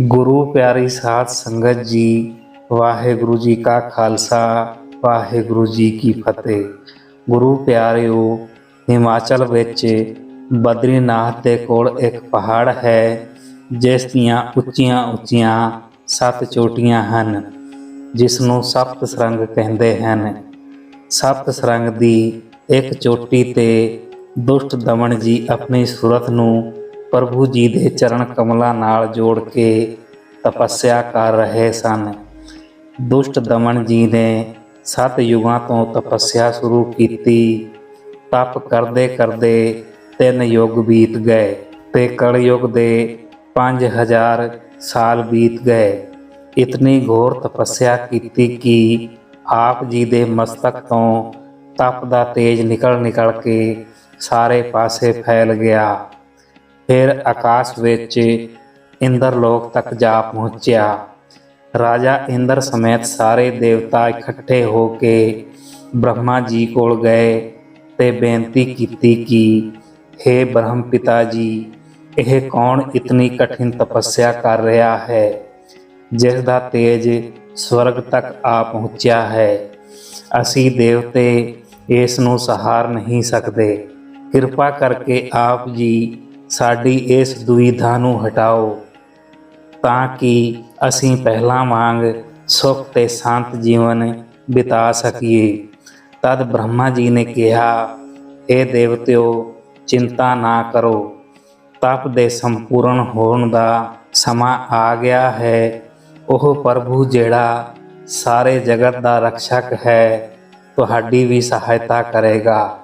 ਗੁਰੂ ਪਿਆਰੀ ਸਾਧ ਸੰਗਤ ਜੀ, ਵਾਹਿਗੁਰੂ ਜੀ ਕਾ ਖਾਲਸਾ, ਵਾਹਿਗੁਰੂ ਜੀ ਕੀ ਫਤਿਹ। ਗੁਰੂ ਪਿਆਰਿਓ, ਹਿਮਾਚਲ ਵਿੱਚ ਬਦਰੀਨਾਥ ਦੇ ਕੋਲ ਇੱਕ ਪਹਾੜ ਹੈ, ਜਿਸ ਦੀਆਂ ਉੱਚੀਆਂ ਉੱਚੀਆਂ ਸੱਤ ਚੋਟੀਆਂ ਹਨ, ਜਿਸ ਨੂੰ ਸਪਤ ਸਰੰਗ ਕਹਿੰਦੇ ਹਨ। ਸਪਤ ਸਰੰਗ ਦੀ ਇੱਕ ਚੋਟੀ ਤੇ ਦੁਸ਼ਟ ਦਮਨ ਜੀ ਆਪਣੀ ਸੂਰਤ ਨੂੰ ਪ੍ਰਭੂ ਜੀ ਦੇ ਚਰਨ ਕਮਲਾਂ ਨਾਲ ਜੋੜ ਕੇ ਤਪੱਸਿਆ ਕਰ ਰਹੇ ਸਨ। ਦੁਸ਼ਟ ਦਮਨ ਜੀ ਨੇ ਸੱਤ ਯੁਗਾਂ ਤੋਂ ਤਪੱਸਿਆ ਸ਼ੁਰੂ ਕੀਤੀ। ਤਪ ਕਰਦੇ ਕਰਦੇ ਤਿੰਨ ਯੁੱਗ ਬੀਤ ਗਏ ਤੇ ਕਲਯੁਗ ਦੇ 5000 ਸਾਲ ਬੀਤ ਗਏ। ਇਤਨੀ ਘੋਰ ਤਪੱਸਿਆ ਕੀਤੀ ਕਿ ਆਪ ਜੀ ਦੇ ਮਸਤਕ ਤੋਂ ਤਪ ਦਾ ਤੇਜ ਨਿਕਲ ਨਿਕਲ ਕੇ ਸਾਰੇ ਪਾਸੇ ਫੈਲ ਗਿਆ। ਫਿਰ ਆਕਾਸ਼ ਵਿੱਚ ਇੰਦਰ ਲੋਕ ਤੱਕ ਜਾ ਪਹੁੰਚਿਆ। ਰਾਜਾ ਇੰਦਰ ਸਮੇਤ ਸਾਰੇ ਦੇਵਤਾ ਇਕੱਠੇ ਹੋ ਕੇ ਬ੍ਰਹਮਾ ਜੀ ਕੋਲ ਗਏ ਤੇ ਬੇਨਤੀ ਕੀਤੀ ਕਿ हे ਬ੍ਰਹਮ ਪਿਤਾ ਜੀ, ਇਹ ਕੌਣ ਇਤਨੀ ਕਠਿਨ ਤਪੱਸਿਆ ਕਰ ਰਿਹਾ ਹੈ, ਜਿਸ ਦਾ ਤੇਜ ਸਵਰਗ ਤੱਕ ਆ ਪਹੁੰਚਿਆ ਹੈ। ਅਸੀਂ ਦੇਵਤੇ ਇਸ ਨੂੰ ਸਹਾਰ ਨਹੀਂ ਸਕਦੇ। ਕਿਰਪਾ ਕਰਕੇ ਆਪ ਜੀ ਸਾਡੀ ਇਸ ਦੁਵਿਧਾ ਨੂੰ ਹਟਾਓ, ਤਾਂ ਕਿ ਅਸੀਂ ਪਹਿਲਾਂ ਵਾਂਗ ਸੁਖ ਤੇ ਸ਼ਾਂਤ ਜੀਵਨ ਬਿਤਾ ਸਕੀਏ। ਤਦ ਬ੍ਰਹਮਾ ਜੀ ਨੇ ਕਿਹਾ ਇਹ ਦੇਵਤਿਓ, ਚਿੰਤਾ ਨਾ ਕਰੋ। ਤਪ ਦੇ ਸੰਪੂਰਨ ਹੋਣ ਦਾ ਸਮਾਂ ਆ ਗਿਆ ਹੈ। ਉਹ ਪ੍ਰਭੂ ਜਿਹੜਾ ਸਾਰੇ ਜਗਤ ਦਾ ਰਕਸ਼ਕ ਹੈ, ਤੁਹਾਡੀ ਵੀ ਸਹਾਇਤਾ ਕਰੇਗਾ।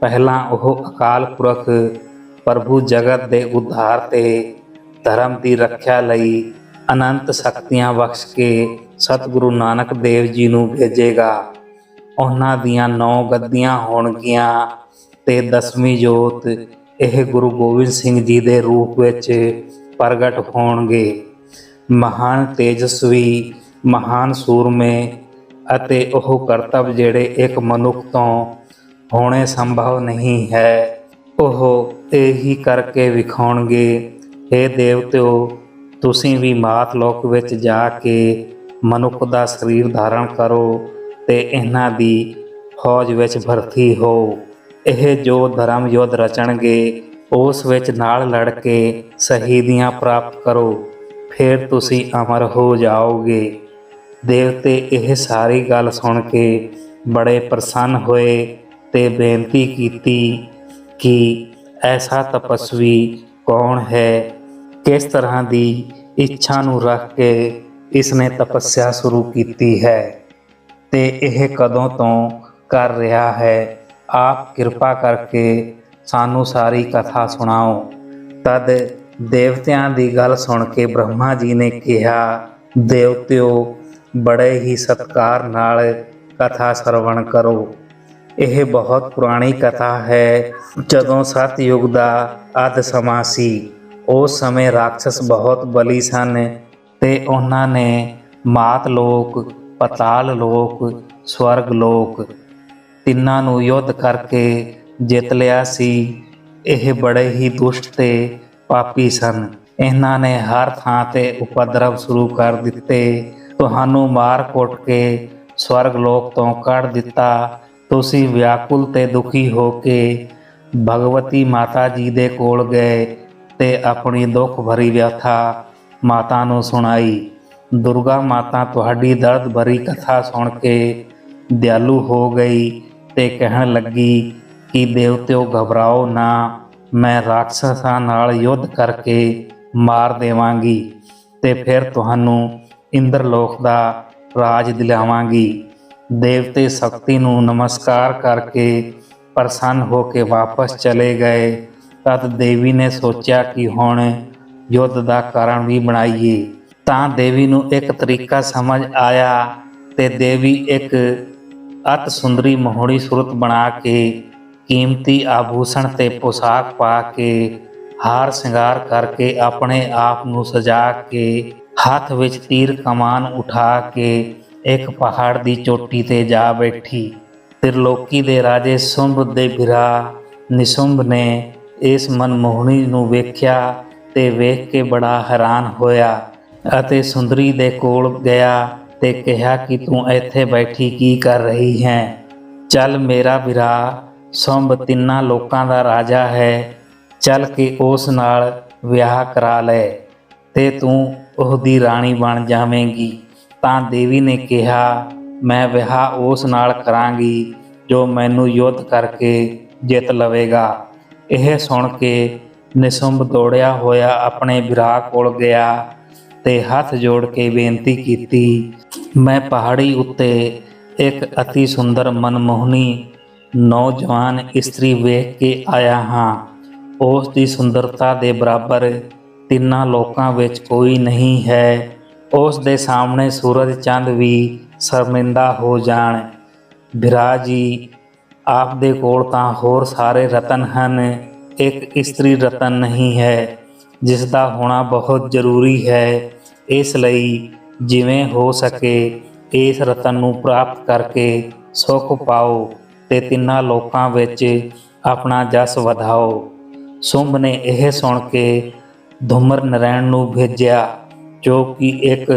ਪਹਿਲਾਂ ਉਹ ਅਕਾਲ ਪੁਰਖ ਪ੍ਰਭੂ ਜਗਤ ਦੇ ਉਧਾਰ ਤੇ ਧਰਮ ਦੀ ਰੱਖਿਆ ਲਈ ਅਨੰਤ ਸ਼ਕਤੀਆਂ ਬਖਸ਼ ਕੇ ਸਤਿਗੁਰੂ ਨਾਨਕ ਦੇਵ ਜੀ ਨੂੰ ਭੇਜੇਗਾ। ਉਹਨਾਂ ਦੀਆਂ ਨੌ ਗੱਦੀਆਂ ਹੋਣਗੀਆਂ ਤੇ ਦਸਵੀਂ ਜੋਤ ਇਹ ਗੁਰੂ ਗੋਬਿੰਦ ਸਿੰਘ ਜੀ ਦੇ ਰੂਪ ਵਿੱਚ ਪ੍ਰਗਟ ਹੋਣਗੇ। ਮਹਾਨ ਤੇਜਸਵੀ, ਮਹਾਨ ਸੂਰਮੇ ਅਤੇ ਉਹ ਕਰਤੱਵ ਜਿਹੜੇ ਇੱਕ ਮਨੁੱਖ ਤੋਂ ਹੋਣੇ ਸੰਭਵ ਨਹੀਂ ਹੈ, ਉਹ ਇਹੀ ਕਰਕੇ ਵਿਖਾਉਣਗੇ ਇਹ ਦੇਵਤਿਓ, ਤੁਸੀਂ ਵੀ ਮਾਤ ਲੋਕ ਵਿੱਚ ਜਾ ਕੇ ਮਨੁੱਖ ਦਾ ਸਰੀਰ ਧਾਰਨ ਕਰੋ ਤੇ ਇਹਨਾਂ ਦੀ ਫੌਜ ਵਿੱਚ ਭਰਤੀ ਹੋ ਇਹ ਜੋ ਧਰਮ ਯੁੱਧ ਰਚਣਗੇ, ਉਸ ਵਿੱਚ ਨਾਲ ਲੜ ਕੇ ਸ਼ਹੀਦੀਆਂ ਪ੍ਰਾਪਤ ਕਰੋ। ਫਿਰ ਤੁਸੀਂ ਅਮਰ ਹੋ ਜਾਓਗੇ। ਦੇਵਤੇ ਇਹ ਸਾਰੀ ਗੱਲ ਸੁਣ ਕੇ ਬੜੇ ਪ੍ਰਸੰਨ ਹੋਏ ਤੇ ਬੇਨਤੀ ਕੀਤੀ ਕਿ ਐਸਾ ਤਪਸਵੀ ਕੌਣ ਹੈ? ਕਿਸ ਤਰ੍ਹਾਂ ਦੀ ਇੱਛਾ ਨੂੰ ਰੱਖ ਕੇ ਇਸਨੇ ਤਪੱਸਿਆ ਸ਼ੁਰੂ ਕੀਤੀ ਹੈ? ਤੇ ਇਹ ਕਦੋਂ ਤੋਂ ਕਰ ਰਿਹਾ ਹੈ? ਆਪ ਕਿਰਪਾ ਕਰਕੇ ਸਾਨੂੰ ਸਾਰੀ ਕਥਾ ਸੁਣਾਓ। ਤਦ ਦੇਵਤਿਆਂ ਦੀ ਗੱਲ ਸੁਣ ਕੇ ਬ੍ਰਹਮਾ ਜੀ ਨੇ ਕਿਹਾ, ਦੇਵਤਿਓ, ਬੜੇ ਹੀ ਸਤਕਾਰ ਨਾਲ ਕਥਾ ਸਰਵਣ ਕਰੋ। ਇਹ ਬਹੁਤ ਪੁਰਾਣੀ ਕਥਾ ਹੈ। ਜਦੋਂ ਸਤਯੁਗ ਦਾ ਅੱਧ ਸਮਾਂ ਸੀ ਉਸ ਸਮੇਂ ਰਾਖਸ਼ ਬਹੁਤ ਬਲੀ ਸਨ ਤੇ ਉਹਨਾਂ ਨੇ ਮਾਤ ਲੋਕ, ਪਤਾਲ ਲੋਕ, ਸਵਰਗ ਲੋਕ ਤਿੰਨਾਂ ਨੂੰ ਯੁੱਧ ਕਰਕੇ ਜਿੱਤ ਲਿਆ ਸੀ। ਇਹ ਬੜੇ ਹੀ ਦੁਸ਼ਟ ਤੇ ਪਾਪੀ ਸਨ। ਇਹਨਾਂ ਨੇ ਹਰ ਥਾਂ ਤੇ ਉਪਦਰਵ ਸ਼ੁਰੂ ਕਰ ਦਿੱਤੇ। ਤੁਹਾਨੂੰ ਮਾਰ ਕੁੱਟ ਕੇ ਸਵਰਗ ਲੋਕ ਤੋਂ ਕੱਢ ਦਿੱਤਾ। ਤੁਸੀਂ ਵਿਆਕੁਲ ਤੇ ਦੁਖੀ ਹੋ ਕੇ ਭਗਵਤੀ ਮਾਤਾ ਜੀ ਦੇ ਕੋਲ ਗਏ ਤੇ ਆਪਣੀ ਦੁੱਖ ਭਰੀ ਵਿਆਥਾ ਮਾਤਾ ਨੂੰ ਸੁਣਾਈ। ਦੁਰਗਾ ਮਾਤਾ ਤੁਹਾਡੀ ਦਰਦ ਭਰੀ ਕਥਾ ਸੁਣ ਕੇ ਦਿਆਲੂ ਹੋ ਗਈ ਤੇ ਕਹਿਣ ਲੱਗੀ ਕਿ ਦੇਵਤਿਓ ਘਬਰਾਓ ਨਾ, ਮੈਂ ਰਾਖਸ਼ਾਂ ਨਾਲ ਯੁੱਧ ਕਰਕੇ ਮਾਰ ਦੇਵਾਂਗੀ ਤੇ ਫਿਰ ਤੁਹਾਨੂੰ ਇੰਦਰ ਲੋਕ ਦਾ ਰਾਜ ਦਿਲਾਵਾਂਗੀ। ਦੇਵਤੇ ਸ਼ਕਤੀ ਨੂੰ ਨਮਸਕਾਰ ਕਰਕੇ ਪ੍ਰਸੰਨ ਹੋ ਕੇ ਵਾਪਸ ਚਲੇ ਗਏ। ਤਦ ਦੇਵੀ ਨੇ ਸੋਚਿਆ ਕਿ ਹੁਣ ਯੁੱਧ ਦਾ ਕਾਰਨ ਵੀ ਬਣਾਈਏ। ਤਾਂ ਦੇਵੀ ਨੂੰ ਇੱਕ ਤਰੀਕਾ ਸਮਝ ਆਇਆ ਤੇ ਦੇਵੀ ਇੱਕ ਅਤ ਸੁੰਦਰੀ ਮੋਹਣੀ ਸੂਰਤ ਬਣਾ ਕੇ ਕੀਮਤੀ ਆਭੂਸ਼ਣ ਤੇ ਪੋਸ਼ਾਕ ਪਾ ਕੇ ਹਾਰ ਸ਼ਿੰਗਾਰ ਕਰਕੇ ਆਪਣੇ ਆਪ ਨੂੰ ਸਜਾ ਕੇ ਹੱਥ ਵਿੱਚ ਤੀਰ ਕਮਾਨ ਉਠਾ ਕੇ ਇੱਕ ਪਹਾੜ ਦੀ ਚੋਟੀ ਤੇ ਜਾ ਬੈਠੀ। ਤ੍ਰਿਲੋਕੀ ਦੇ ਰਾਜੇ ਸੁੰਭ ਦੇ ਵਿਰਾ ਨਿਸੁੰਭ ਨੇ ਇਸ ਮਨਮੋਹਣੀ ਨੂੰ ਵੇਖਿਆ ਤੇ ਵੇਖ ਕੇ ਬੜਾ ਹੈਰਾਨ ਹੋਇਆ ਅਤੇ ਸੁੰਦਰੀ ਦੇ ਕੋਲ ਗਿਆ ਤੇ ਕਿਹਾ ਕਿ ਤੂੰ ਇੱਥੇ ਬੈਠੀ ਕੀ ਕਰ ਰਹੀ ਹੈ? ਚੱਲ ਮੇਰਾ ਵਿਰਾ ਸੰਭ ਤਿੰਨਾਂ ਲੋਕਾਂ ਦਾ ਰਾਜਾ ਹੈ, ਚੱਲ ਕੇ ਉਸ ਨਾਲ ਵਿਆਹ ਕਰਾ ਲੈ ਤੇ ਤੂੰ ਉਹਦੀ ਰਾਣੀ ਬਣ ਜਾਵੇਂਗੀ। ਤਾਂ ਦੇਵੀ ਨੇ ਕਿਹਾ, ਮੈਂ ਵਿਆਹ ਉਸ ਨਾਲ ਕਰਾਂਗੀ ਜੋ ਮੈਨੂੰ ਯੁੱਧ ਕਰਕੇ ਜਿੱਤ ਲਵੇਗਾ। ਇਹ ਸੁਣ ਕੇ ਨਿਸੰਭ ਦੌੜਿਆ ਹੋਇਆ ਆਪਣੇ ਵਿਰਾ ਕੋਲ ਗਿਆ ਤੇ ਹੱਥ ਜੋੜ ਕੇ ਬੇਨਤੀ ਕੀਤੀ, ਮੈਂ ਪਹਾੜੀ ਉੱਤੇ ਇੱਕ ਅਤੀ ਸੁੰਦਰ ਮਨਮੋਹਣੀ ਨੌਜਵਾਨ ਇਸਤਰੀ ਵੇਖ ਕੇ ਆਇਆ ਹਾਂ। ਉਸ ਦੀ ਸੁੰਦਰਤਾ ਦੇ ਬਰਾਬਰ ਤਿੰਨਾਂ ਲੋਕਾਂ ਵਿੱਚ ਕੋਈ ਨਹੀਂ ਹੈ। ਉਸ ਦੇ ਸਾਹਮਣੇ ਸੂਰਜ ਚੰਦ ਵੀ ਸ਼ਰਮਿੰਦਾ ਹੋ ਜਾਣ। ਬਿਰਾ ਜੀ ਆਪ ਦੇ ਕੋਲ ਤਾਂ ਹੋਰ ਸਾਰੇ ਰਤਨ ਹਨ। ਇੱਕ ਇਸਤਰੀ ਰਤਨ ਨਹੀਂ ਹੈ ਜਿਸ ਦਾ ਹੋਣਾ ਬਹੁਤ ਜ਼ਰੂਰੀ ਹੈ। ਇਸ ਲਈ ਜਿਵੇਂ ਹੋ ਸਕੇ ਇਸ ਰਤਨ ਨੂੰ ਪ੍ਰਾਪਤ ਕਰਕੇ ਸੁਖ ਪਾਓ ਤੇ ਤਿੰਨਾਂ ਲੋਕਾਂ ਵਿੱਚ ਆਪਣਾ ਜਸ ਵਧਾਓ। ਸੁੰਭ ਨੇ ਇਹ ਸੁਣ ਕੇ ਧੁਮਰ ਨਰੈਣ ਨੂੰ ਭੇਜਿਆ ਜੋ ਕਿ ਇੱਕ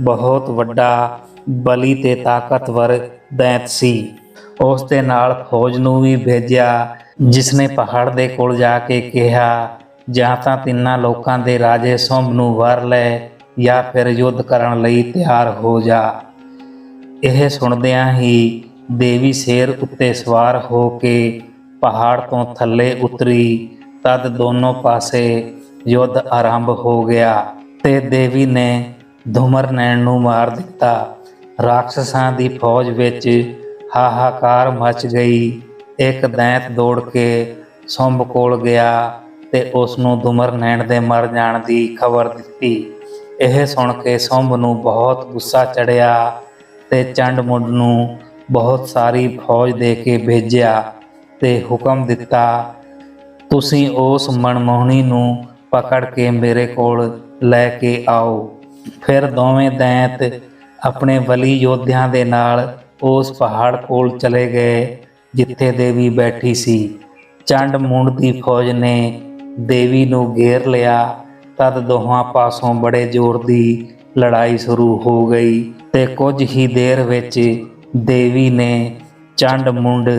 ਬਹੁਤ ਵੱਡਾ ਬਲੀ ਤੇ ਤਾਕਤਵਰ ਦੈਂਤ ਸੀ। ਉਸ ਦੇ ਨਾਲ ਫੌਜ ਨੂੰ ਵੀ ਭੇਜਿਆ ਜਿਸ ਨੇ ਪਹਾੜ ਦੇ ਕੋਲ ਜਾ ਕੇ ਕਿਹਾ, ਜਾਂ ਤਾਂ ਤਿੰਨਾਂ ਲੋਕਾਂ ਦੇ ਰਾਜੇ ਸੁੰਭ ਨੂੰ ਵਰ ਲੈ ਜਾਂ ਫਿਰ ਯੁੱਧ ਕਰਨ ਲਈ ਤਿਆਰ ਹੋ ਜਾ। ਇਹ ਸੁਣਦਿਆਂ ਹੀ ਦੇਵੀ ਸ਼ੇਰ ਉੱਤੇ ਸਵਾਰ ਹੋ ਕੇ ਪਹਾੜ ਤੋਂ ਥੱਲੇ ਉਤਰੀ, ਤਦ ਦੋਨੋਂ ਪਾਸੇ ਯੁੱਧ ਆਰੰਭ ਹੋ ਗਿਆ। ਤੇ ਦੇਵੀ ਨੇ ਧੁਮਰਨੈਣ ਨੂੰ ਮਾਰ ਦਿੱਤਾ। ਰਾਖਸ਼ਾਂ ਦੀ ਫੌਜ ਵਿੱਚ ਹਾਹਾਕਾਰ ਮਚ ਗਈ। ਇੱਕ ਦੈਂਤ ਦੌੜ ਕੇ ਸੁੰਭ ਕੋਲ ਗਿਆ ਤੇ ਉਸ ਨੂੰ ਧੁਮਰਨੈਣ ਦੇ ਮਰ ਜਾਣ ਦੀ ਖਬਰ ਦਿੱਤੀ। ਇਹ ਸੁਣ ਕੇ ਸੁੰਭ ਨੂੰ ਬਹੁਤ ਗੁੱਸਾ ਚੜਿਆ ਤੇ ਚੰਡ ਮੁੰਡ ਨੂੰ ਬਹੁਤ ਸਾਰੀ ਫੌਜ ਦੇ ਕੇ ਭੇਜਿਆ ਤੇ ਹੁਕਮ ਦਿੱਤਾ, ਤੁਸੀਂ ਉਸ ਮਨਮੋਹਣੀ ਨੂੰ ਪਕੜ ਕੇ ਮੇਰੇ ਕੋਲ ਲੈ ਕੇ ਆਓ। ਫਿਰ ਦੋਵੇਂ ਦੈਂਤ ਆਪਣੇ ਬਲੀ ਯੋਧਿਆਂ ਦੇ ਨਾਲ ਉਸ ਪਹਾੜ ਕੋਲ ਚਲੇ ਗਏ, ਜਿੱਥੇ ਦੇਵੀ ਬੈਠੀ ਸੀ। ਚੰਡ ਮੁੰਡ ਦੀ ਫੌਜ ਨੇ ਦੇਵੀ ਨੂੰ ਘੇਰ ਲਿਆ। ਤਦ ਦੋਹਾਂ ਪਾਸੋਂ ਬੜੇ ਜ਼ੋਰ ਦੀ ਲੜਾਈ ਸ਼ੁਰੂ ਹੋ ਗਈ ਤੇ ਕੁਝ ਹੀ ਦੇਰ ਵਿੱਚ ਦੇਵੀ ਨੇ ਚੰਡ ਮੁੰਡ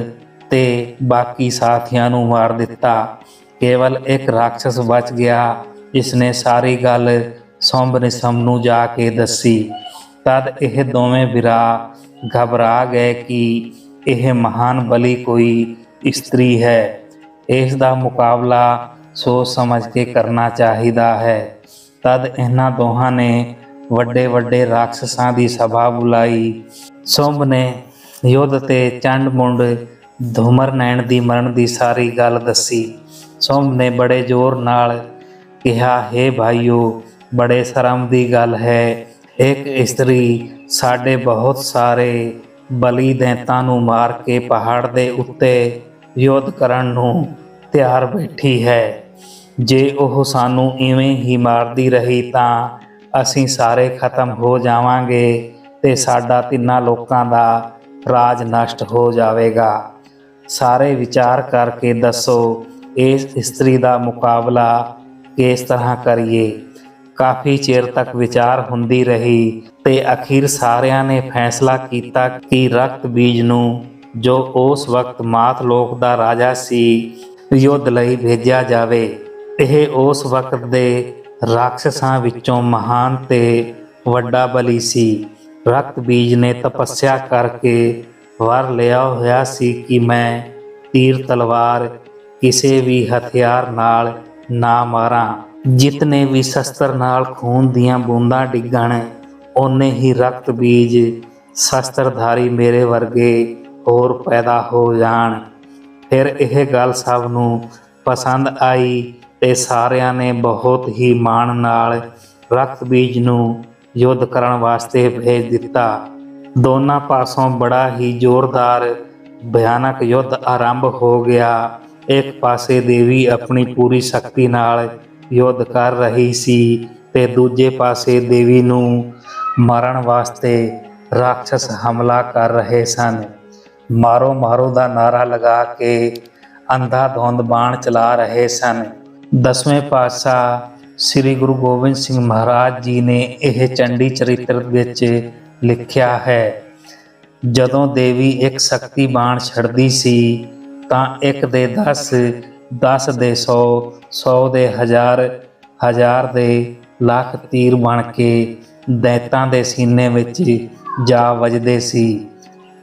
ਤੇ ਬਾਕੀ ਸਾਥੀਆਂ ਨੂੰ ਮਾਰ ਦਿੱਤਾ। ਕੇਵਲ ਇੱਕ ਰਾਖਸ਼ ਬਚ ਗਿਆ। ਜਿਸ ਨੇ ਸਾਰੀ ਗੱਲ ਸੌਂਬ ਨਿਸਮ ਨੂੰ ਜਾ ਕੇ ਦੱਸੀ, ਤਦ ਇਹ ਦੋਵੇਂ ਵੀਰਾ ਘਬਰਾ ਗਏ ਕਿ ਇਹ ਮਹਾਨ ਬਲੀ ਕੋਈ ਇਸਤਰੀ ਹੈ। ਇਸ ਦਾ ਮੁਕਾਬਲਾ ਸੋਚ ਸਮਝ ਕੇ ਕਰਨਾ ਚਾਹੀਦਾ ਹੈ। ਤਦ ਇਹਨਾਂ ਦੋਹਾਂ ਨੇ ਵੱਡੇ ਵੱਡੇ ਰਾਖਸ਼ਾਂ ਦੀ ਸਭਾ ਬੁਲਾਈ। ਸੌਂਬ ਨੇ ਯੁੱਧ ਤੇ ਚੰਡ ਮੁੰਡ ਧੁਮਰ ਨੈਣ ਦੀ ਮਰਨ ਦੀ ਸਾਰੀ ਗੱਲ ਦੱਸੀ। ਸੌਂਬ ਨੇ ਬੜੇ ਜ਼ੋਰ ਨਾਲ ਕਿਹਾ, ਹੈ ਭਾਈਓ, ਬੜੇ ਸ਼ਰਮ ਦੀ ਗੱਲ ਹੈ। ਇੱਕ ਇਸਤਰੀ ਸਾਡੇ ਬਹੁਤ ਸਾਰੇ ਬਲੀ ਦੈਂਤਾਂ ਨੂੰ ਮਾਰ ਕੇ ਪਹਾੜ ਦੇ ਉੱਤੇ ਯੋਧ ਕਰਨ ਨੂੰ ਤਿਆਰ ਬੈਠੀ ਹੈ। ਜੇ ਉਹ ਸਾਨੂੰ ਇਵੇਂ ਹੀ ਮਾਰਦੀ ਰਹੀ ਤਾਂ ਅਸੀਂ ਸਾਰੇ ਖਤਮ ਹੋ ਜਾਵਾਂਗੇ ਤੇ ਸਾਡਾ ਤਿੰਨਾਂ ਲੋਕਾਂ ਦਾ ਰਾਜ ਨਸ਼ਟ ਹੋ ਜਾਵੇਗਾ। ਸਾਰੇ ਵਿਚਾਰ ਕਰਕੇ ਦੱਸੋ, ਇਸ ਇਸਤਰੀ ਦਾ ਮੁਕਾਬਲਾ ਕਿਸ ਤਰ੍ਹਾਂ ਕਰੀਏ? ਕਾਫੀ ਚਿਰ ਤੱਕ ਵਿਚਾਰ ਹੁੰਦੀ ਰਹੀ ਤੇ ਅਖੀਰ ਸਾਰਿਆਂ ਨੇ ਫੈਸਲਾ ਕੀਤਾ ਕਿ ਰਕਤ ਬੀਜ ਨੂੰ ਜੋ ਉਸ ਵਕਤ ਮਾਤ ਲੋਕ ਦਾ ਰਾਜਾ ਸੀ, ਯੁੱਧ ਲਈ ਭੇਜਿਆ ਜਾਵੇ। ਇਹ ਉਸ ਵਕਤ ਦੇ ਰਾਖਸ਼ਾਂ ਵਿੱਚੋਂ ਮਹਾਨ ਤੇ ਵੱਡਾ ਬਲੀ ਸੀ। ਰਕਤ ਬੀਜ ਨੇ ਤਪੱਸਿਆ ਕਰਕੇ ਵਰ ਲਿਆ ਹੋਇਆ ਸੀ ਕਿ ਮੈਂ ਤੀਰ ਤਲਵਾਰ ਕਿਸੇ ਵੀ ਹਥਿਆਰ ਨਾਲ ਨਾ ਮਾਰਾਂ। ਜਿਤਨੇ ਵੀ ਸ਼ਸਤਰ ਨਾਲ ਖੂਨ ਦੀਆਂ ਬੂੰਦਾਂ ਡਿੱਗਣ, ਓਨੇ ਹੀ ਰਕਤ ਬੀਜ ਸ਼ਸਤਰਧਾਰੀ ਮੇਰੇ ਵਰਗੇ ਹੋਰ ਪੈਦਾ ਹੋ ਜਾਣ। ਫਿਰ ਇਹ ਗੱਲ ਸਭ ਨੂੰ ਪਸੰਦ ਆਈ ਤੇ ਸਾਰਿਆਂ ਨੇ ਬਹੁਤ ਹੀ ਮਾਣ ਨਾਲ ਰਕਤ ਬੀਜ ਨੂੰ ਯੁੱਧ ਕਰਨ ਵਾਸਤੇ ਭੇਜ ਦਿੱਤਾ। ਦੋਨਾਂ ਪਾਸੋਂ ਬੜਾ ਹੀ ਜ਼ੋਰਦਾਰ, ਭਿਆਨਕ ਯੁੱਧ ਆਰੰਭ ਹੋ ਗਿਆ। ਇੱਕ ਪਾਸੇ ਦੇਵੀ ਆਪਣੀ ਪੂਰੀ ਸ਼ਕਤੀ ਨਾਲ ਯੁੱਧ ਕਰ ਰਹੀ ਸੀ ਤੇ ਦੂਜੇ ਪਾਸੇ ਦੇਵੀ ਨੂੰ ਮਾਰਨ ਵਾਸਤੇ ਰਾਖਸ਼ ਹਮਲਾ ਕਰ ਰਹੇ ਸਨ। ਮਾਰੋ ਮਾਰੋ ਦਾ ਨਾਰਾ ਲਗਾ ਕੇ ਅੰਧਾ ਧੁੰਦ ਬਾਣ ਚਲਾ ਰਹੇ ਸਨ। ਦਸਵੇਂ ਪਾਤਸ਼ਾਹ ਸ੍ਰੀ ਗੁਰੂ ਗੋਬਿੰਦ ਸਿੰਘ ਮਹਾਰਾਜ ਜੀ ਨੇ ਇਹ ਚੰਡੀ ਚਰਿੱਤਰ ਵਿੱਚ ਲਿਖਿਆ ਹੈ, ਜਦੋਂ ਦੇਵੀ ਇੱਕ ਸ਼ਕਤੀ ਬਾਣ ਛੱਡਦੀ ਸੀ ਤਾਂ ਇੱਕ ਦੇ 10 10 ਦੇ 100 100 ਦੇ ਹਜ਼ਾਰ ਹਜ਼ਾਰ ਦੇ ਲੱਖ ਤੀਰ ਬਣ ਕੇ ਦੈਤਾਂ ਦੇ ਸੀਨੇ ਵਿੱਚ ਜਾ ਵੱਜਦੇ ਸੀ।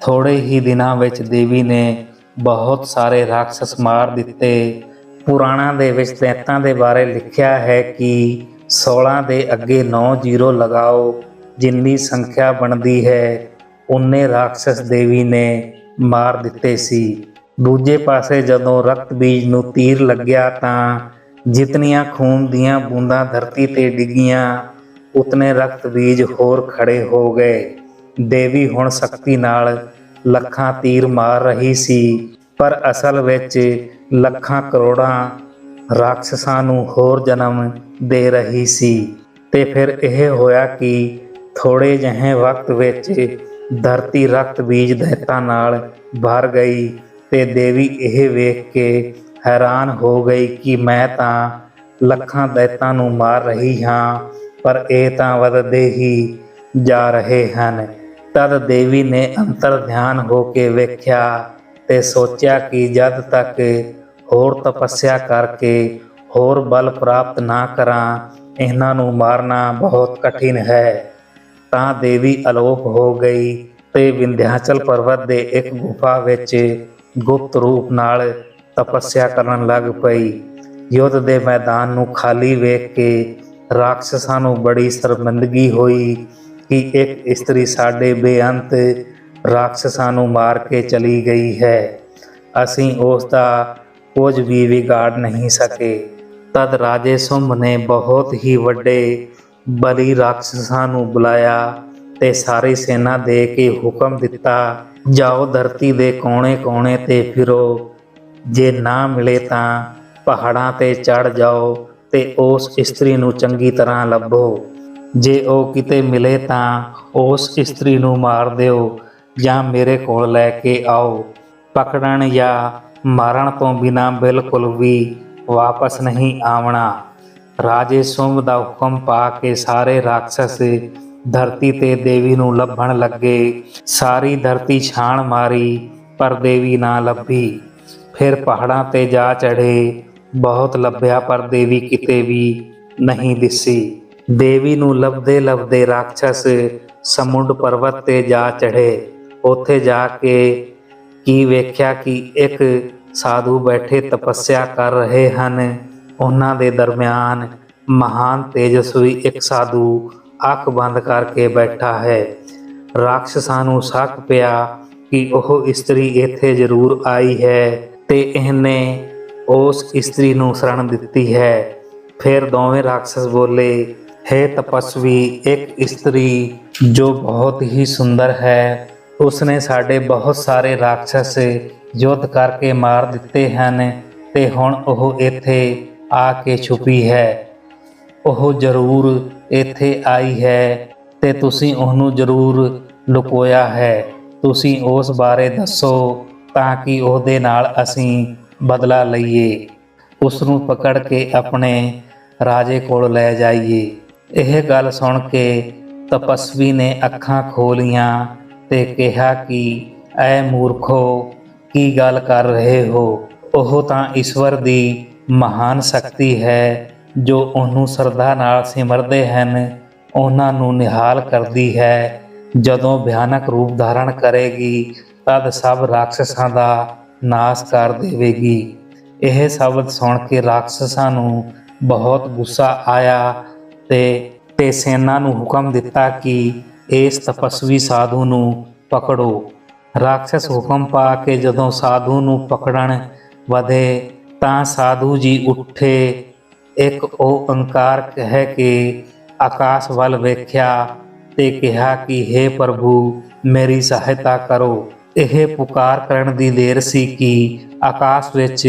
ਥੋੜੇ ਹੀ ਦਿਨਾਂ ਵਿੱਚ ਦੇਵੀ ਨੇ ਬਹੁਤ ਸਾਰੇ ਰਾਖਸ਼ ਮਾਰ ਦਿੱਤੇ। ਪੁਰਾਣਾਂ ਦੇ ਵਿੱਚ ਦੈਤਾਂ ਦੇ ਬਾਰੇ ਲਿਖਿਆ ਹੈ ਕਿ 16 ਦੇ ਅੱਗੇ 9 ਜ਼ੀਰੋ ਲਗਾਓ, ਜਿੰਨੀ ਸੰਖਿਆ ਬਣਦੀ ਹੈ, ਉਨੇ ਰਾਖਸ਼ ਦੇਵੀ ਨੇ ਮਾਰ ਦਿੱਤੇ ਸੀ। ਦੂਜੇ ਪਾਸੇ ਜਦੋਂ ਰਕਤ ਬੀਜ ਨੂੰ ਤੀਰ ਲੱਗਿਆ ਤਾਂ ਜਿਤਨੀਆਂ ਖੂਨ ਦੀਆਂ ਬੂੰਦਾਂ ਧਰਤੀ ਤੇ ਡਿੱਗੀਆਂ, ਉਤਨੇ ਰਕਤ ਬੀਜ ਹੋਰ ਖੜੇ ਹੋ ਗਏ। ਦੇਵੀ ਹੁਣ ਸ਼ਕਤੀ ਨਾਲ ਲੱਖਾਂ ਤੀਰ ਮਾਰ ਰਹੀ ਸੀ, ਪਰ ਅਸਲ ਵਿੱਚ ਲੱਖਾਂ ਕਰੋੜਾਂ ਰਾਖਸ਼ਾਂ ਨੂੰ ਹੋਰ ਜਨਮ ਦੇ ਰਹੀ ਸੀ। ਤੇ ਫਿਰ ਇਹ ਹੋਇਆ ਕਿ ਥੋੜੇ ਜਿਹੇ ਵਕਤ ਵਿੱਚ ਧਰਤੀ ਰਕਤ ਬੀਜ ਦੈਤਾਂ ਨਾਲ ਭਰ ਗਈ ਤੇ ਦੇਵੀ ਇਹ ਵੇਖ ਕੇ ਹੈਰਾਨ ਹੋ ਗਈ ਕਿ ਮੈਂ ਤਾਂ ਲੱਖਾਂ ਦੈਤਾਂ ਨੂੰ ਮਾਰ ਰਹੀ ਹਾਂ, ਪਰ ਇਹ ਤਾਂ ਵਧਦੇ ਹੀ ਜਾ ਰਹੇ ਹਨ। ਤਦ ਦੇਵੀ ਨੇ ਅੰਤਰ ਧਿਆਨ ਹੋ ਕੇ ਵੇਖਿਆ ਤੇ ਸੋਚਿਆ ਕਿ ਜਦ ਤੱਕ ਹੋਰ ਤਪੱਸਿਆ ਕਰਕੇ ਹੋਰ ਬਲ ਪ੍ਰਾਪਤ ਨਾ ਕਰਾਂ, ਇਹਨਾਂ ਨੂੰ ਮਾਰਨਾ ਬਹੁਤ ਕਠਿਨ ਹੈ। ਤਾਂ ਦੇਵੀ ਅਲੋਪ ਹੋ ਗਈ ਤੇ ਵਿੰਧਿਆਚਲ ਪਰਬਤ ਦੇ ਇੱਕ ਗੁਫਾ ਵਿੱਚ ਗੁਪਤ ਰੂਪ ਨਾਲ ਤਪੱਸਿਆ ਕਰਨ ਲੱਗ ਪਈ। ਯੁੱਧ ਦੇ ਮੈਦਾਨ ਨੂੰ ਖਾਲੀ ਵੇਖ ਕੇ ਰਾਖਸ਼ਾਂ ਨੂੰ ਬੜੀ ਸ਼ਰਮਿੰਦਗੀ ਹੋਈ ਕਿ ਇੱਕ ਇਸਤਰੀ ਸਾਡੇ ਬੇਅੰਤ ਰਾਖਸ਼ਾਂ ਨੂੰ ਮਾਰ ਕੇ ਚਲੀ ਗਈ ਹੈ। ਅਸੀਂ ਉਸ ਦਾ ਕੁਝ ਵੀ ਵਿਗਾੜ ਨਹੀਂ ਸਕੇ। ਤਦ ਰਾਜੇ ਸੁੰਭ ਨੇ ਬਹੁਤ ਹੀ ਵੱਡੇ ਬਲੀ ਰਾਖਸ਼ਾਂ ਨੂੰ ਬੁਲਾਇਆ। ਤੇ ਸਾਰੀ ਸੈਨਾ ਦੇ ਕੇ ਹੁਕਮ ਦਿੱਤਾ, ਜਾਓ ਧਰਤੀ ਦੇ ਕੋਣੇ ਕੋਣੇ ਤੇ ਫਿਰੋ। ਜੇ ਨਾ ਮਿਲੇ ਤਾਂ ਪਹਾੜਾਂ ਤੇ ਚੜ ਜਾਓ ਤੇ ਉਸ ਇਸਤਰੀ ਨੂੰ ਚੰਗੀ ਤਰ੍ਹਾਂ ਲੱਭੋ। ਜੇ ਉਹ ਕਿਤੇ ਮਿਲੇ ਤਾਂ ਉਸ ਇਸਤਰੀ ਨੂੰ ਮਾਰ ਦਿਓ ਜਾਂ ਮੇਰੇ ਕੋਲ ਲੈ ਕੇ ਆਓ। ਪਕੜਨ ਜਾਂ ਮਾਰਨ ਤੋਂ ਬਿਨਾ ਬਿਲਕੁਲ ਵੀ ਵਾਪਸ ਨਹੀਂ ਆਉਣਾ ਰਾਜੇ ਸੁੰਭ ਦਾ ਹੁਕਮ ਪਾ ਕੇ ਸਾਰੇ ਰਾਖਸ਼ ਧਰਤੀ ਤੇ ਦੇਵੀ ਨੂੰ ਲੱਭਣ ਲੱਗੇ। ਸਾਰੀ ਧਰਤੀ ਛਾਣ ਮਾਰੀ, ਪਰ ਦੇਵੀ ਨਾ ਲੱਭੀ। ਫਿਰ ਪਹਾੜਾਂ ਤੇ ਜਾ ਚੜੇ ਬਹੁਤ ਲੱਭਿਆ, ਪਰ ਦੇਵੀ ਕਿਤੇ ਵੀ ਨਹੀਂ ਦਿਸੀ। ਦੇਵੀ ਨੂੰ ਲੱਭਦੇ ਲੱਭਦੇ ਰਾਖਸ਼ ਸਮੁੰਡ ਪਰਵਤ ਤੇ ਜਾ ਚੜ੍ਹੇ। ਉੱਥੇ ਜਾ ਕੇ ਕੀ ਵੇਖਿਆ ਕਿ ਇੱਕ ਸਾਧੂ ਬੈਠੇ ਤਪੱਸਿਆ ਕਰ ਰਹੇ ਹਨ। ਉਹਨਾਂ ਦੇ ਦਰਮਿਆਨ ਮਹਾਨ ਤੇਜਸਵੀ ਇੱਕ ਸਾਧੂ ਅੱਖ ਬੰਦ ਕਰਕੇ ਬੈਠਾ ਹੈ। ਰਾਖਸ਼ਾਂ ਨੂੰ ਸ਼ੱਕ ਪਿਆ ਕਿ ਉਹ ਇਸਤਰੀ ਇੱਥੇ ਜ਼ਰੂਰ ਆਈ ਹੈ ਤੇ ਇਹਨੇ ਉਸ ਇਸਤਰੀ ਨੂੰ ਸ਼ਰਨ ਦਿੱਤੀ ਹੈ। ਫਿਰ ਦੋਵੇਂ ਰਾਖਸ਼ ਬੋਲੇ, ਹੈ ਤਪਸਵੀ, ਇੱਕ ਇਸਤਰੀ ਜੋ ਬਹੁਤ ਹੀ ਸੁੰਦਰ ਹੈ, ਉਸਨੇ ਸਾਡੇ ਬਹੁਤ ਸਾਰੇ ਰਾਖਸ਼ ਯੁੱਧ ਕਰਕੇ ਮਾਰ ਦਿੱਤੇ ਹਨ ਤੇ ਹੁਣ ਉਹ ਇੱਥੇ ਆ ਕੇ ਛੁਪੀ ਹੈ। ਉਹ ਜ਼ਰੂਰ ਇੱਥੇ ਆਈ ਹੈ ਤੇ ਤੁਸੀਂ ਉਹਨੂੰ ਜ਼ਰੂਰ ਲੁਕੋਇਆ ਹੈ। ਤੁਸੀਂ ਉਸ ਬਾਰੇ ਦੱਸੋ ਤਾਂ ਕਿ ਉਹਦੇ ਨਾਲ ਅਸੀਂ ਬਦਲਾ ਲਈਏ। ਉਸ ਨੂੰ ਪਕੜ ਕੇ ਆਪਣੇ ਰਾਜੇ ਕੋਲ ਲੈ ਜਾਈਏ। ਇਹ ਗੱਲ ਸੁਣ ਕੇ ਤਪਸਵੀ ਨੇ ਅੱਖਾਂ ਖੋਲੀਆਂ ਤੇ ਕਿਹਾ ਕਿ, ਐ ਮੂਰਖੋ, ਕੀ ਗੱਲ ਕਰ ਰਹੇ ਹੋ? ਉਹ ਤਾਂ ਈਸ਼ਵਰ ਦੀ ਮਹਾਨ ਸ਼ਕਤੀ ਹੈ। ਜੋ ਉਹਨੂੰ ਸਰਦਾ ਨਾਲ ਸਿਮਰਦੇ ਹਨ, ਉਹਨਾਂ ਨੂੰ ਨਿਹਾਲ ਕਰਦੀ ਹੈ। ਜਦੋਂ ਭਿਆਨਕ ਰੂਪ ਧਾਰਨ ਕਰੇਗੀ, ਤਦ ਸਭ ਰਾਖਸ਼ਾਂ ਦਾ ਨਾਸ਼ ਕਰ ਦੇਵੇਗੀ। ਇਹ ਸ਼ਬਦ ਸੁਣ ਕੇ ਰਾਖਸ਼ਾਂ ਨੂੰ ਬਹੁਤ ਗੁੱਸਾ ਆਇਆ ਤੇ ਤੇ ਸੈਨਾ ਨੂੰ ਹੁਕਮ ਦਿੱਤਾ ਕਿ ਇਸ ਤਪਸਵੀ ਸਾਧੂ ਨੂੰ ਪਕੜੋ। ਰਾਖਸ਼ ਹੁਕਮ ਪਾ ਕੇ ਜਦੋਂ ਸਾਧੂ ਨੂੰ ਪਕੜਨ ਵਧੇ, ਤਾਂ ਸਾਧੂ ਜੀ ਉੱਠੇ ਇੱਕ ਓੰਕਾਰ ਕਹਿ ਕੇ ਆਕਾਸ਼ ਵੱਲ ਵੇਖਿਆ ਤੇ ਕਿਹਾ ਕਿ हे ਪ੍ਰਭੂ, ਮੇਰੀ ਸਹਾਇਤਾ ਕਰੋ। ਇਹ ਪੁਕਾਰ ਕਰਨ ਦੀ ਦੇਰ ਸੀ ਕਿ ਆਕਾਸ਼ ਵਿੱਚ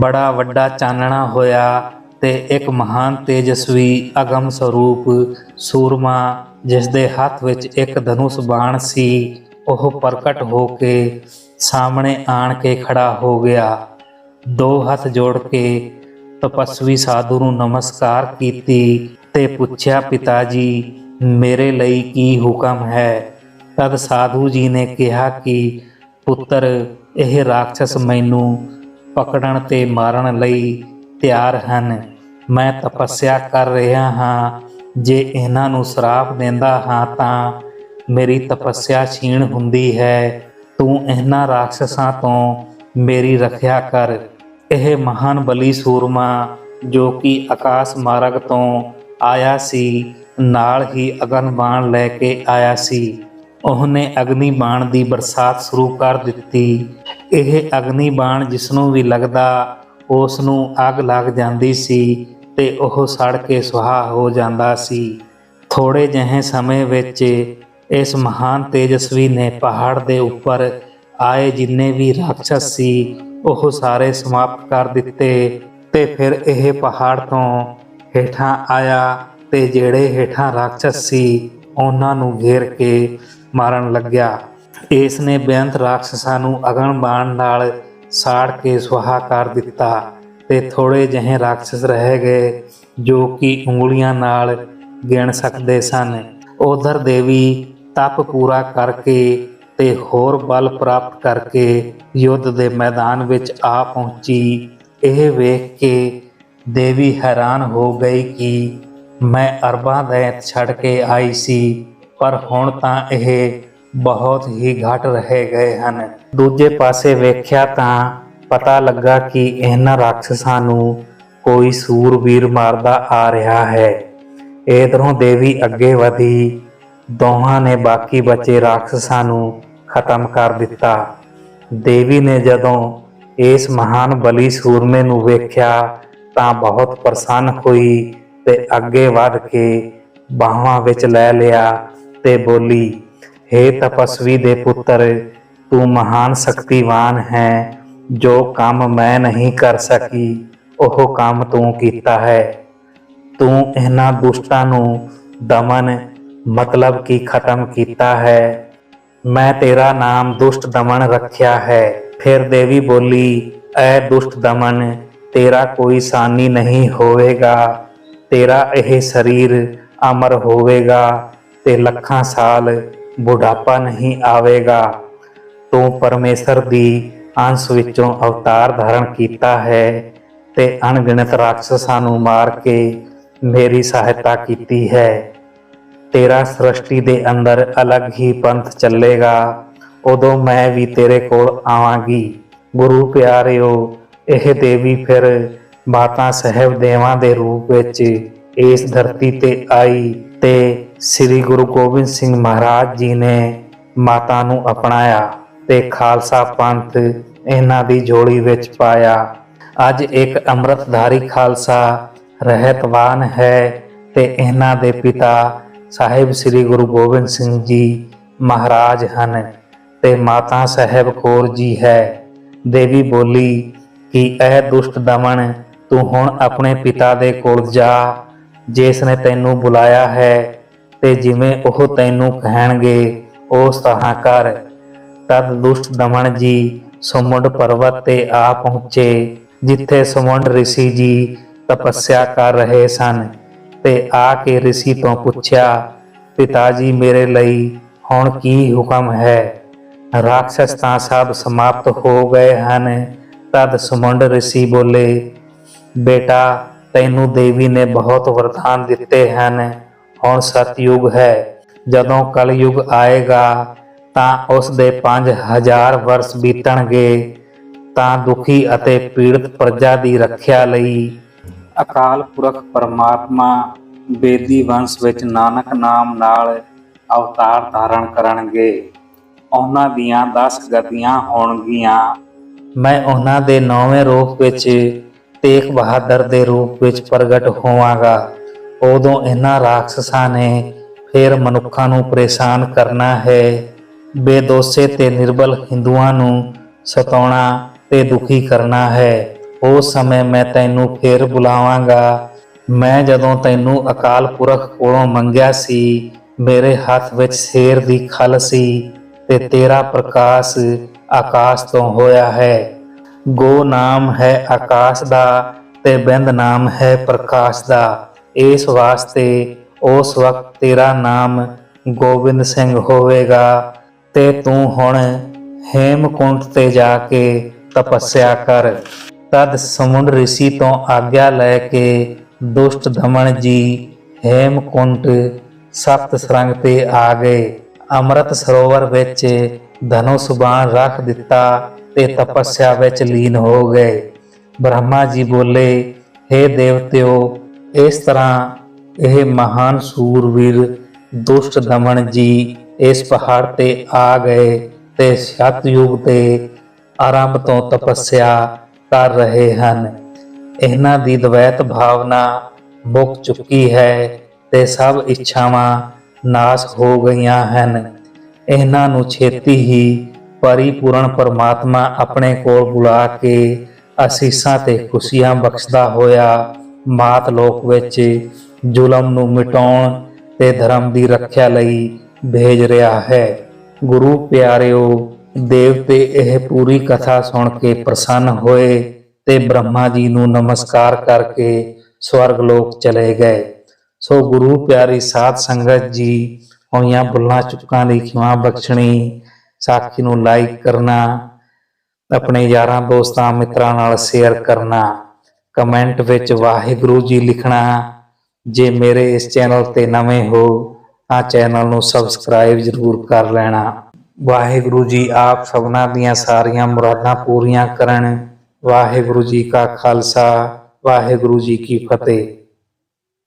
ਬੜਾ ਵੱਡਾ ਚਾਨਣਾ ਹੋਇਆ ਤੇ ਇੱਕ ਮਹਾਨ ਤੇਜਸਵੀ ਅਗਮ ਸਰੂਪ ਸੂਰਮਾ, ਜਿਸ ਦੇ ਹੱਥ ਵਿੱਚ ਇੱਕ ਧਨੁਸ਼ ਬਾਣ ਸੀ, ਉਹ ਪ੍ਰਗਟ ਹੋ ਕੇ ਸਾਹਮਣੇ ਆਣ ਕੇ ਖੜਾ ਹੋ ਗਿਆ। ਦੋ ਹੱਥ ਜੋੜ ਕੇ ਤਪਸਵੀ ਸਾਧੂ ਨੂੰ ਨਮਸਕਾਰ ਕੀਤੀ ਤੇ ਪੁੱਛਿਆ ਪਿਤਾ ਜੀ ਮੇਰੇ ਲਈ ਕੀ ਹੁਕਮ ਹੈ? ਤਦ ਸਾਧੂ ਜੀ ਨੇ ਕਿਹਾ ਕਿ, ਪੁੱਤਰ, ਇਹ ਰਾਖਸ਼ ਮੈਨੂੰ ਪਕੜਨ ਤੇ ਮਾਰਨ ਲਈ ਤਿਆਰ ਹਨ। ਮੈਂ ਤਪੱਸਿਆ ਕਰ ਰਿਹਾ ਹਾਂ। ਜੇ ਇਹਨਾਂ ਨੂੰ ਸ਼ਰਾਪ ਦਿੰਦਾ ਹਾਂ ਤਾਂ ਮੇਰੀ ਤਪੱਸਿਆ ਛੀਣ ਹੁੰਦੀ ਹੈ। ਤੂੰ ਇਹਨਾਂ ਰਾਖਸ਼ਾਂ ਤੋਂ ਮੇਰੀ ਰੱਖਿਆ ਕਰ। ਇਹ ਮਹਾਨ ਬਲੀ ਸੂਰਮਾ ਜੋ ਕਿ ਆਕਾਸ਼ ਮਾਰਗ ਤੋਂ ਆਇਆ ਸੀ, ਨਾਲ ਹੀ ਅਗਨ ਬਾਣ ਲੈ ਕੇ ਆਇਆ ਸੀ। ਉਹਨੇ ਅਗਨੀ ਬਾਣ ਦੀ ਬਰਸਾਤ ਸ਼ੁਰੂ ਕਰ ਦਿੱਤੀ। ਇਹ ਅਗਨੀ ਬਾਣ ਜਿਸ ਨੂੰ ਵੀ ਲੱਗਦਾ ਉਸ ਨੂੰ ਅੱਗ ਲੱਗ ਜਾਂਦੀ ਸੀ ਤੇ ਉਹ ਸੜ ਕੇ ਸੁਹਾ ਹੋ ਜਾਂਦਾ ਸੀ। ਥੋੜੇ ਜਿਹੇ ਸਮੇਂ ਵਿੱਚ ਇਸ ਮਹਾਨ ਤੇਜਸਵੀ ਨੇ ਪਹਾੜ ਦੇ ਉੱਪਰ ਆਏ ਜਿੰਨੇ ਵੀ ਰਾਖਸ਼ ਸੀ ਉਹ ਸਾਰੇ ਸਮਾਪਤ ਕਰ ਦਿੱਤੇ ਤੇ ਫਿਰ ਇਹ ਪਹਾੜ ਤੋਂ ਹੇਠਾਂ ਆਇਆ ਤੇ ਜਿਹੜੇ ਹੇਠਾਂ ਰਾਖਸ਼ ਸੀ, ਉਹਨਾਂ ਨੂੰ ਘੇਰ ਕੇ ਮਾਰਨ ਲੱਗਿਆ। ਇਸ ਨੇ ਬੇਅੰਤ ਰਾਖਸ਼ਾਂ ਨੂੰ ਅਗਨ ਬਾਣ ਨਾਲ ਸਾੜ ਕੇ ਸੁਹਾ ਕਰ ਦਿੱਤਾ ਤੇ ਥੋੜੇ ਜਿਹੇ ਰਾਖਸ਼ ਰਹਿ ਗਏ ਜੋ ਕਿ ਉਂਗਲੀਆਂ ਨਾਲ ਗਿਣ ਸਕਦੇ ਸਨ। ਉਧਰ ਦੇਵੀ ਤਪ ਪੂਰਾ ਕਰਕੇ ਤੇ ਹੋਰ ਬਲ ਪ੍ਰਾਪਤ ਕਰਕੇ ਯੁੱਧ ਦੇ ਮੈਦਾਨ ਵਿੱਚ ਆ ਪਹੁੰਚੀ। ਇਹ ਵੇਖ ਕੇ ਦੇਵੀ ਹੈਰਾਨ ਹੋ ਗਈ ਕਿ ਮੈਂ ਅਰਬਾਂ ਦੈਤ ਛੱਡ ਕੇ ਆਈ ਸੀ, ਪਰ ਹੁਣ ਤਾਂ ਇਹ ਬਹੁਤ ਹੀ ਘਟ ਰਹਿ ਗਏ ਹਨ। ਦੂਜੇ ਪਾਸੇ ਵੇਖਿਆ ਤਾਂ ਪਤਾ ਲੱਗਾ ਕਿ ਇਹਨਾਂ ਰਾਖਸ਼ਾਂ ਨੂੰ ਕੋਈ ਸੂਰਵੀਰ ਮਾਰਦਾ ਆ ਰਿਹਾ ਹੈ। ਇਧਰੋਂ ਦੇਵੀ ਅੱਗੇ ਵਧੀ ਦੋਹਾਂ ਨੇ ਬਾਕੀ ਬਚੇ ਰਾਖਸ਼ਾਂ ਨੂੰ ਖਤਮ ਕਰ ਦਿੱਤਾ। ਦੇਵੀ ਨੇ ਜਦੋਂ ਇਸ ਮਹਾਨ ਬਲੀ ਸੂਰਮੇ ਨੂੰ ਵੇਖਿਆ ਤਾਂ ਬਹੁਤ ਪ੍ਰਸੰਨ ਹੋਈ ਤੇ ਅੱਗੇ ਵੱਧ ਕੇ ਬਾਹਾਂ ਵਿੱਚ ਲੈ ਲਿਆ ਤੇ ਬੋਲੀ हे ਤਪਸਵੀ ਦੇ ਪੁੱਤਰ, ਤੂੰ ਮਹਾਨ ਸ਼ਕਤੀਵਾਨ ਹੈ, ਜੋ ਕੰਮ ਮੈਂ ਨਹੀਂ ਕਰ ਸਕੀ, ਉਹ ਕੰਮ ਤੂੰ ਕੀਤਾ ਹੈ। ਤੂੰ ਇਹਨਾਂ ਦੁਸ਼ਟਾਂ ਨੂੰ ਦਮਨ ਮਤਲਬ ਕਿ ਖਤਮ ਕੀਤਾ ਹੈ? ਮੈਂ ਤੇਰਾ ਨਾਮ ਦੁਸ਼ਟ ਦਮਨ ਰੱਖਿਆ ਹੈ। ਫਿਰ ਦੇਵੀ ਬੋਲੀ, ਐ ਦੁਸ਼ਟ ਦਮਨ, ਤੇਰਾ ਕੋਈ ਸਾਨੀ ਨਹੀਂ ਹੋਵੇਗਾ। ਤੇਰਾ ਇਹ ਸਰੀਰ ਅਮਰ ਹੋਵੇਗਾ ਤੇ ਲੱਖਾਂ ਸਾਲ ਬੁਢਾਪਾ ਨਹੀਂ ਆਵੇਗਾ। ਤੂੰ ਪਰਮੇਸ਼ਰ ਦੀ ਅੰਸ਼ ਵਿੱਚੋਂ ਅਵਤਾਰ ਧਾਰਨ ਕੀਤਾ ਹੈ ਤੇ ਅਣਗਿਣਤ ਰਾਖਸ਼ਾਂ ਨੂੰ ਮਾਰ ਕੇ ਮੇਰੀ ਸਹਾਇਤਾ ਕੀਤੀ ਹੈ। ਤੇਰਾ ਸ੍ਰਸ਼ਟੀ ਦੇ ਅੰਦਰ ਅਲੱਗ ਹੀ ਪੰਥ ਚੱਲੇਗਾ। ਉਦੋਂ ਮੈਂ ਵੀ ਤੇਰੇ ਕੋਲ ਆਵਾਂਗੀ। ਗੁਰੂ ਪਿਆਰਿਓ, ਇਹ ਦੇਵੀ ਫਿਰ ਮਾਤਾ ਸਹਿਬ ਦੇਵਾਂ ਦੇ ਰੂਪ ਵਿੱਚ ਇਸ ਧਰਤੀ ਤੇ ਆਈ ਤੇ ਸ੍ਰੀ ਗੁਰੂ ਗੋਬਿੰਦ ਸਿੰਘ ਮਹਾਰਾਜ ਜੀ ਨੇ ਮਾਤਾ ਨੂੰ ਅਪਣਾਇਆ ਤੇ ਖਾਲਸਾ ਪੰਥ ਇਹਨਾਂ ਦੀ ਜੋੜੀ ਵਿੱਚ ਪਾਇਆ। ਅੱਜ ਇੱਕ ਅੰਮ੍ਰਿਤਧਾਰੀ ਖਾਲਸਾ ਰਹਿਤਵਾਨ ਹੈ ਤੇ ਇਹਨਾਂ ਦੇ ਪਿਤਾ ਸਾਹਿਬ ਸ੍ਰੀ ਗੁਰੂ ਗੋਬਿੰਦ ਸਿੰਘ ਜੀ ਮਹਾਰਾਜ ਹਨ ਤੇ ਮਾਤਾ ਸਾਹਿਬ ਕੌਰ ਜੀ ਹੈ। ਦੇਵੀ ਬੋਲੀ ਕਿ ਇਹ ਦੁਸ਼ਟ ਦਮਨ ਤੂੰ ਹੁਣ ਆਪਣੇ ਪਿਤਾ ਦੇ ਕੋਲ ਜਾ, ਜਿਸ ਨੇ ਤੈਨੂੰ ਬੁਲਾਇਆ ਹੈ ਤੇ ਜਿਵੇਂ ਉਹ ਤੈਨੂੰ ਕਹਿਣਗੇ ਉਹ ਤਰ੍ਹਾਂ ਕਰ। ਤਦ ਦੁਸ਼ਟ ਦਮਨ ਜੀ ਸਮੁੰਡ ਪਰਵਤ ਤੇ ਆ ਪਹੁੰਚੇ, ਜਿੱਥੇ ਸਮੁੰਡ ਰਿਸ਼ੀ ਜੀ ਤਪੱਸਿਆ ਕਰ ਰਹੇ ਸਨ। ਤੇ ਆ ਕੇ ਰਿਸ਼ੀ ਤੋਂ ਪੁੱਛਿਆ, ਪਿਤਾ ਜੀ, ਮੇਰੇ ਲਈ ਹੁਣ ਕੀ ਹੁਕਮ ਹੈ? ਰਾਖਸ਼ ਤਾਂ ਸਭ ਸਮਾਪਤ ਹੋ ਗਏ ਹਨ। ਤਦ ਸਮੁੰਡ ਰਿਸ਼ੀ ਬੋਲੇ, ਬੇਟਾ, ਤੈਨੂੰ ਦੇਵੀ ਨੇ ਬਹੁਤ ਵਰਦਾਨ ਦਿੱਤੇ ਹਨ। ਹੁਣ ਸਤਯੁਗ ਹੈ। ਜਦੋਂ ਕਲਯੁਗ ਆਏਗਾ, ਤਾਂ ਉਸ ਦੇ 5000 ਵਰਸ ਬੀਤਣਗੇ। ਤਾਂ ਦੁਖੀ ਅਤੇ ਪੀੜਤ ਪ੍ਰਜਾ ਦੀ ਰੱਖਿਆ ਲਈ ਅਕਾਲ ਪੁਰਖ ਪਰਮਾਤਮਾ ਬੇਦੀ ਵੰਸ਼ ਵਿੱਚ ਨਾਨਕ ਨਾਮ ਨਾਲ ਅਵਤਾਰ ਧਾਰਨ ਕਰਨਗੇ। ਉਹਨਾਂ ਦੀਆਂ 10 ਗਤੀਆਂ ਹੋਣਗੀਆਂ। ਮੈਂ ਉਹਨਾਂ ਦੇ ਨੌਵੇਂ ਰੂਪ ਵਿੱਚ ਤੇਗ ਬਹਾਦਰ ਦੇ ਰੂਪ ਵਿੱਚ ਪ੍ਰਗਟ ਹੋਵਾਂਗਾ। ਉਦੋਂ ਇਹਨਾਂ ਰਾਖਸ਼ਾਂ ਨੇ ਫਿਰ ਮਨੁੱਖਾਂ ਨੂੰ ਪਰੇਸ਼ਾਨ ਕਰਨਾ ਹੈ। ਬੇਦੋਸੇ ਤੇ ਨਿਰਬਲ ਹਿੰਦੂਆਂ ਨੂੰ ਸਤਾਉਣਾ ਤੇ ਦੁਖੀ ਕਰਨਾ ਹੈ। ਉਸ ਸਮੇਂ ਮੈਂ ਤੈਨੂੰ ਫੇਰ ਬੁਲਾਵਾਂਗਾ। ਮੈਂ ਜਦੋਂ ਤੈਨੂੰ ਅਕਾਲ ਪੁਰਖ ਕੋਲੋਂ ਮੰਗਿਆ ਸੀ, ਮੇਰੇ ਹੱਥ ਵਿੱਚ ਸ਼ੇਰ ਦੀ ਖਲ ਸੀ ਤੇ ਤੇਰਾ ਪ੍ਰਕਾਸ਼ ਆਕਾਸ਼ ਤੋਂ ਹੋਇਆ ਹੈ। ਗੋ ਨਾਮ ਹੈ ਆਕਾਸ਼ ਦਾ ਤੇ ਬਿੰਦ ਨਾਮ ਹੈ ਪ੍ਰਕਾਸ਼ ਦਾ। ਇਸ ਵਾਸਤੇ ਉਸ ਵਕਤ ਤੇਰਾ ਨਾਮ ਗੋਬਿੰਦ ਸਿੰਘ ਹੋਵੇਗਾ ਤੇ ਤੂੰ ਹੁਣ ਹੇਮਕੁੰਟ ਤੇ ਜਾ ਕੇ ਤਪੱਸਿਆ ਕਰ। ਤਦ ਸਮੁੰਡ ਰਿਸ਼ੀ ਤੋਂ ਆਗਿਆ ਲੈ ਕੇ ਦੁਸ਼ਟ ਦਮਨ ਜੀ ਹੇਮਕੁੰਟ ਸਪਤ ਸਰੰਗ ਤੇ ਆ ਗਏ। ਅੰਮ੍ਰਿਤ ਸਰੋਵਰ ਵਿੱਚ ਧਨੁष ਬਾਣ ਰੱਖ ਦਿੱਤਾ ਤੇ ਤਪੱਸਿਆ ਵਿੱਚ ਲੀਨ ਹੋ ਗਏ। ਬ੍ਰਹਮਾ ਜੀ ਬੋਲੇ हे ਦੇਵਤਿਓ, ਇਸ ਤਰ੍ਹਾਂ ਇਹ ਮਹਾਨ ਸੂਰਵੀਰ ਦੁਸ਼ਟ ਦਮਨ ਜੀ ਇਸ ਪਹਾੜ ਤੇ ਆ ਗਏ ਤੇ ਸਤਯੁਗ ਤੇ ਆਰੰਭ ਤੋਂ ਤਪੱਸਿਆ ਕਰ ਰਹੇ ਹਨ। ਇਹਨਾਂ ਦੀ ਦਵੈਤ ਭਾਵਨਾ ਮੁੱਕ ਚੁੱਕੀ ਹੈ ਤੇ ਸਭ ਇੱਛਾਵਾਂ ਨਾਸ ਹੋ ਗਈਆਂ ਹਨ। ਇਹਨਾਂ ਨੂੰ ਛੇਤੀ ਹੀ ਪਰਿਪੂਰਨ ਪਰਮਾਤਮਾ ਆਪਣੇ ਕੋਲ ਬੁਲਾ ਕੇ ਅਸੀਸਾਂ ਤੇ ਖੁਸ਼ੀਆਂ ਬਖਸ਼ਦਾ ਹੋਇਆ ਮਾਤ ਲੋਕ ਵਿੱਚ ਜ਼ੁਲਮ ਨੂੰ ਮਿਟਾਉਣ ਤੇ ਧਰਮ ਦੀ ਰੱਖਿਆ ਲਈ ਭੇਜ ਰਿਹਾ ਹੈ। ਗੁਰੂ ਪਿਆਰਿਓ ਦੇਵਤੇ ਇਹ ਪੂਰੀ ਕਥਾ ਸੁਣ ਕੇ ਪ੍ਰਸੰਨ ਹੋਏ ਤੇ ਬ੍ਰਹਮਾ ਜੀ ਨੂੰ ਨਮਸਕਾਰ ਕਰਕੇ ਸਵਰਗ ਲੋਕ ਚਲੇ ਗਏ। ਸੋ ਗੁਰੂ ਪਿਆਰੀ ਸਾਧ ਸੰਗਤ ਜੀ, ਹੋਈਆਂ ਬੁੱਲਾਂ ਚੁੱਕਾਂ ਦੀ ਖਿਮਾ ਬਖਸ਼ਣੀ, ਸਾਖੀ ਨੂੰ ਲਾਈਕ ਕਰਨਾ, ਆਪਣੇ ਯਾਰਾਂ ਦੋਸਤਾਂ ਮਿੱਤਰਾਂ ਨਾਲ ਸ਼ੇਅਰ ਕਰਨਾ ਕਮੈਂਟ ਵਿੱਚ ਵਾਹਿਗੁਰੂ ਜੀ ਲਿਖਣਾ, ਜੇ ਮੇਰੇ ਇਸ ਚੈਨਲ ਤੇ ਨਵੇਂ ਹੋ ਤਾਂ ਚੈਨਲ ਨੂੰ ਸਬਸਕ੍ਰਾਈਬ ਜ਼ਰੂਰ ਕਰ ਲੈਣਾ। ਵਾਹਿਗੁਰੂ ਜੀ ਆਪ ਸਭਨਾਂ ਦੀਆਂ ਸਾਰੀਆਂ ਮੁਰਾਦਾਂ ਪੂਰੀਆਂ ਕਰਨ। ਵਾਹਿਗੁਰੂ ਜੀ ਕਾ ਖਾਲਸਾ, ਵਾਹਿਗੁਰੂ ਜੀ ਕੀ ਫਤਿਹ।